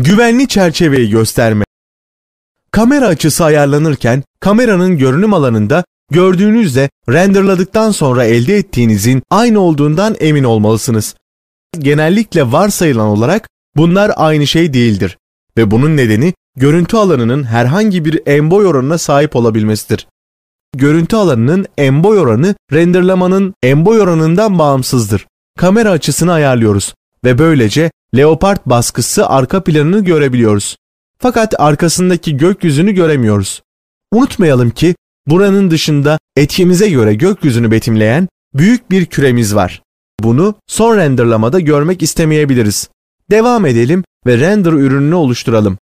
Güvenli çerçeveyi gösterme. Kamera açısı ayarlanırken kameranın görünüm alanında gördüğünüzde renderladıktan sonra elde ettiğinizin aynı olduğundan emin olmalısınız. Genellikle varsayılan olarak bunlar aynı şey değildir ve bunun nedeni görüntü alanının herhangi bir en boy oranına sahip olabilmesidir. Görüntü alanının en boy oranı renderlamanın en boy oranından bağımsızdır. Kamera açısını ayarlıyoruz ve böylece leopard baskısı arka planını görebiliyoruz. Fakat arkasındaki gökyüzünü göremiyoruz. Unutmayalım ki buranın dışında etkimize göre gökyüzünü betimleyen büyük bir küremiz var. Bunu son renderlamada görmek istemeyebiliriz. Devam edelim ve render ürününü oluşturalım.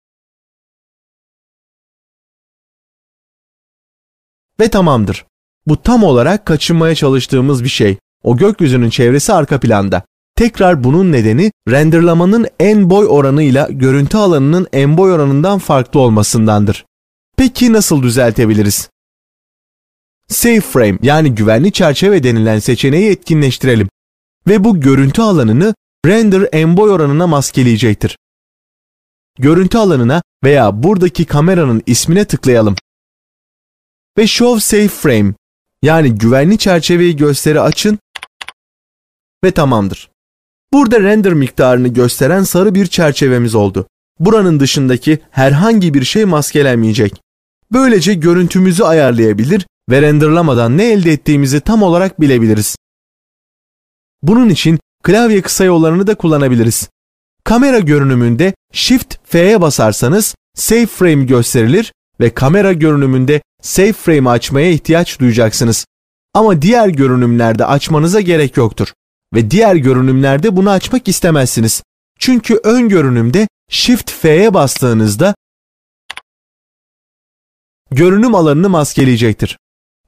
Ve tamamdır. Bu tam olarak kaçınmaya çalıştığımız bir şey. O gökyüzünün çevresi arka planda. Tekrar bunun nedeni renderlamanın en boy oranıyla görüntü alanının en boy oranından farklı olmasındandır. Peki nasıl düzeltebiliriz? Save Frame yani güvenli çerçeve denilen seçeneği etkinleştirelim ve bu görüntü alanını render en boy oranına maskeleyecektir. Görüntü alanına veya buradaki kameranın ismine tıklayalım. Ve Show Save Frame yani güvenli çerçeveyi gösteri açın ve tamamdır. Burada render miktarını gösteren sarı bir çerçevemiz oldu. Buranın dışındaki herhangi bir şey maskelenmeyecek. Böylece görüntümüzü ayarlayabilir ve renderlamadan ne elde ettiğimizi tam olarak bilebiliriz. Bunun için klavye kısa yollarını da kullanabiliriz. Kamera görünümünde Shift F'ye basarsanız Save Frame gösterilir ve kamera görünümünde Save Frame açmaya ihtiyaç duyacaksınız. Ama diğer görünümlerde açmanıza gerek yoktur ve diğer görünümlerde bunu açmak istemezsiniz. Çünkü ön görünümde Shift F'ye bastığınızda görünüm alanını maskeleyecektir.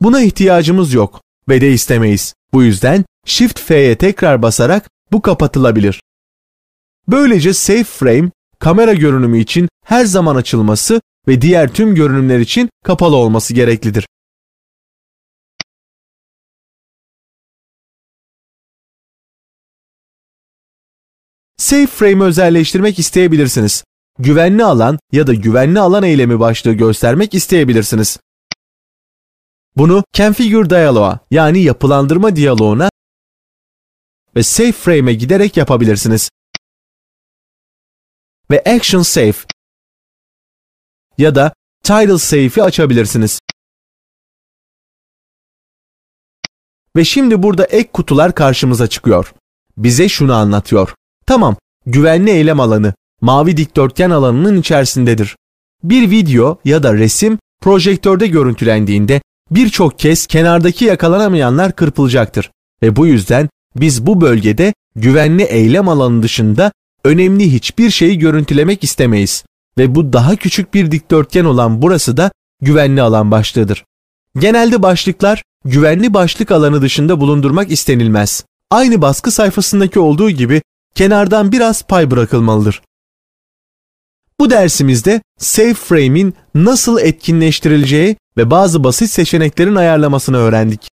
Buna ihtiyacımız yok ve de istemeyiz. Bu yüzden Shift F'ye tekrar basarak bu kapatılabilir. Böylece Save Frame kamera görünümü için her zaman açılması ve diğer tüm görünümler için kapalı olması gereklidir. Save Frame'i özelleştirmek isteyebilirsiniz. Güvenli alan ya da güvenli alan eylemi başlığı göstermek isteyebilirsiniz. Bunu Configure Dialog'a yani yapılandırma diyaloğuna ve Save Frame'e giderek yapabilirsiniz. Ve Action Save ya da Title Safe'i açabilirsiniz. Ve şimdi burada ek kutular karşımıza çıkıyor. Bize şunu anlatıyor. Tamam, güvenli eylem alanı, mavi dikdörtgen alanının içerisindedir. Bir video ya da resim projektörde görüntülendiğinde birçok kez kenardaki yakalanamayanlar kırpılacaktır. Ve bu yüzden biz bu bölgede güvenli eylem alanı dışında önemli hiçbir şeyi görüntülemek istemeyiz. Ve bu daha küçük bir dikdörtgen olan burası da güvenli alan başlığıdır. Genelde başlıklar güvenli başlık alanı dışında bulundurmak istenilmez. Aynı baskı sayfasındaki olduğu gibi kenardan biraz pay bırakılmalıdır. Bu dersimizde Save Frame'in nasıl etkinleştirileceği ve bazı basit seçeneklerin ayarlamasını öğrendik.